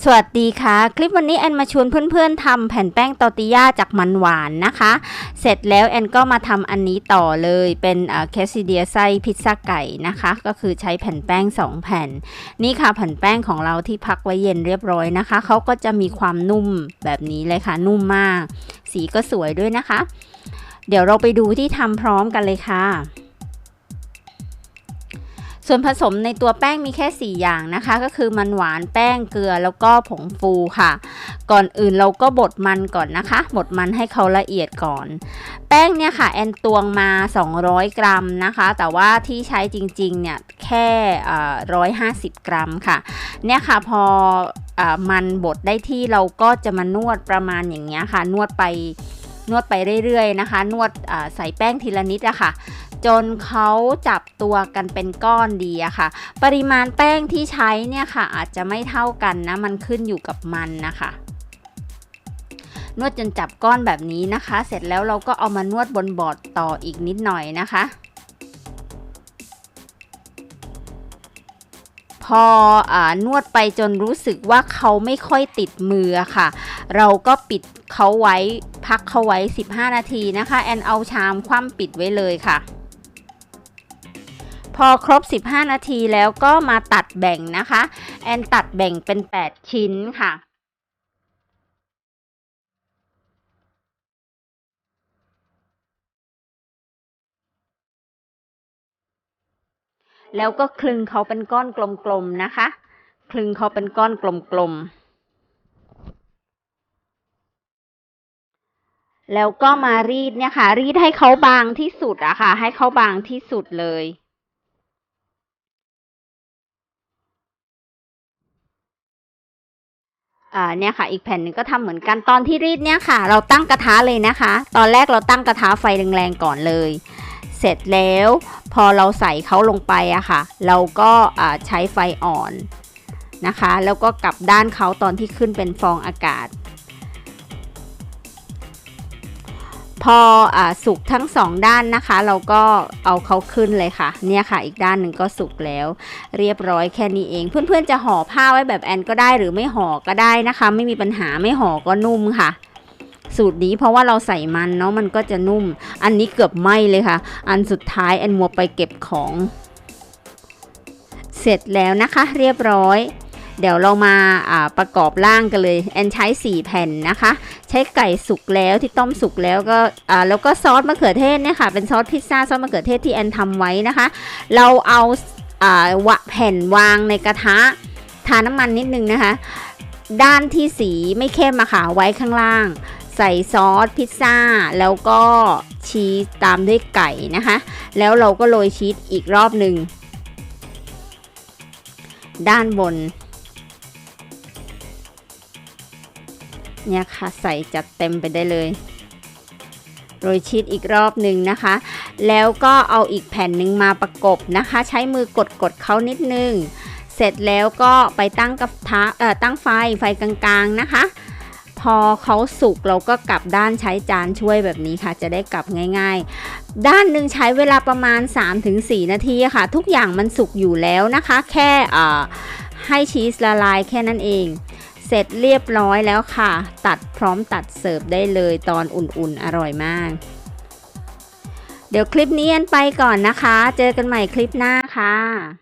สวัสดีค่ะ คลิปวันนี้แอนมาชวนเพื่อนๆทำแผ่นแป้งตอร์ติย่าจากมันหวานนะคะ เสร็จแล้วแอนก็มาทำอันนี้ต่อเลยเป็นแคสซิเดียไส้พิซซ่าไก่นะคะ ก็คือใช้แผ่นแป้ง 2 แผ่น นี่ค่ะแผ่นแป้งของเราที่พักไว้เย็นเรียบร้อยนะคะ เขาก็จะมีความนุ่มแบบนี้เลยค่ะ นุ่มมาก สีก็สวยด้วยนะคะ เดี๋ยวเราไปดูที่ทำพร้อมกันเลยค่ะ ส่วนผสมในตัวแป้งมีแค่ 4 อย่างนะคะ ก็คือมันหวานแป้งเกลือแล้วก็ผงฟูค่ะ ก่อนอื่นเราก็บดมันก่อนนะคะ บดมันให้เขาละเอียดก่อน แป้งเนี่ยค่ะ แอนตวงมา 200 กรัมนะคะ แต่ว่าที่ใช้จริงๆเนี่ยแค่ร้อยห้าสิบกรัมค่ะ เนี่ยค่ะพออมันบดได้ที่เราก็จะมานวดประมาณอย่างเงี้ยค่ะ นวดไปนวดไปเรื่อยๆนะคะ นวดใส่แป้งทีละนิดอะค่ะ จนเขาจับตัวกันเป็นก้อนดีอะค่ะ ปริมาณแป้งที่ใช้เนี่ยค่ะ อาจจะไม่เท่ากันนะ มันขึ้นอยู่กับมันนะคะนวดจนจับก้อนแบบนี้นะคะ เสร็จแล้วเราก็เอามานวดบนบอร์ดต่ออีกนิดหน่อยนะคะ พออนวดไปจนรู้สึกว่าเขาไม่ค่อยติดมือค่ะ เราก็ปิดเขาไว้พักเขาไว้ 15 นาทีนะคะ แอนเอาชามคว่ำปิดไว้เลยค่ะ พอครบ 15 นาทีแล้วก็มาตัดแบ่งนะคะ แอนตัดแบ่งเป็น 8 ชิ้นค่ะแล้วก็คลึงเขาเป็นก้อนกลมๆนะคะ คลึงเขาเป็นก้อนกลมๆ แล้วก็มารีดเนี่ยค่ะ รีดให้เขาบางที่สุดอะค่ะ ให้เขาบางที่สุดเลย เนี่ยค่ะ อีกแผ่นหนึ่งก็ทำเหมือนกันตอนที่รีดเนี่ยค่ะ เราตั้งกระทะเลยนะคะ ตอนแรกเราตั้งกระทะไฟแรงๆก่อนเลย เสร็จแล้วพอเราใส่เขาลงไปอะค่ะ เราก็ใช้ไฟอ่อนนะคะ แล้วก็กลับด้านเขาตอนที่ขึ้นเป็นฟองอากาศ พออสุกทั้งสองด้านนะคะ เราก็เอาเขาขึ้นเลยค่ะ เนี่ยค่ะ อีกด้านหนึ่งก็สุกแล้ว เรียบร้อยแค่นี้เอง เพื่อนๆจะห่อผ้าไว้แบบแอนก็ได้หรือไม่ห่อก็ได้นะคะ ไม่มีปัญหาไม่ห่อก็นุ่มค่ะ สูตรนี้เพราะว่าเราใส่มันเนาะมันก็จะนุ่ม อันนี้เกือบไหมเลยค่ะ อันสุดท้ายแอนมัวไปเก็บของ เสร็จแล้วนะคะ เรียบร้อย เดี๋ยวเรามาประกอบร่างกันเลยแอนใช้ 4 แผ่นนะคะ ใช้ไก่สุกแล้วที่ต้มสุกแล้วก็แล้วก็ซอสมะเขือเทศเนี่ยค่ะเป็นซอสพิซซ่าซอสมะเขือเทศที่แอนทำไว้นะคะ เราเอาวะแผ่นวางในกระทะทาน้ำมันนิดนึงนะคะ ด้านที่สีไม่เข้มอะค่ะไว้ข้างล่าง ใส่ซอสพิซซ่า แล้วก็ชีสตามด้วยไก่นะคะ แล้วเราก็โรยชีสอีกรอบหนึ่งด้านบน เนี่ยค่ะใส่จัดเต็มไปได้เลยโรยชีสอีกรอบหนึ่งนะคะ แล้วก็เอาอีกแผ่นหนึ่งมาประกบนะคะ ใช้มือกดกดเขานิดนึง เสร็จแล้วก็ไปตั้งกระทะเอ่อตั้งไฟไฟกลางๆนะคะ พอเขาสุกเราก็กลับด้านใช้จานช่วยแบบนี้ค่ะ จะได้กลับง่าย ๆ ด้านหนึ่งใช้เวลาประมาณ 3-4 นาทีค่ะ ทุกอย่างมันสุกอยู่แล้วนะคะ แค่ให้ชีสละลายแค่นั้นเอง เสร็จเรียบร้อยแล้วค่ะ ตัดพร้อมตัดเสิร์ฟได้เลยตอนอุ่นๆ อร่อยมาก เดี๋ยวคลิปนี้อันไปก่อนนะคะ เจอกันใหม่คลิปหน้าค่ะ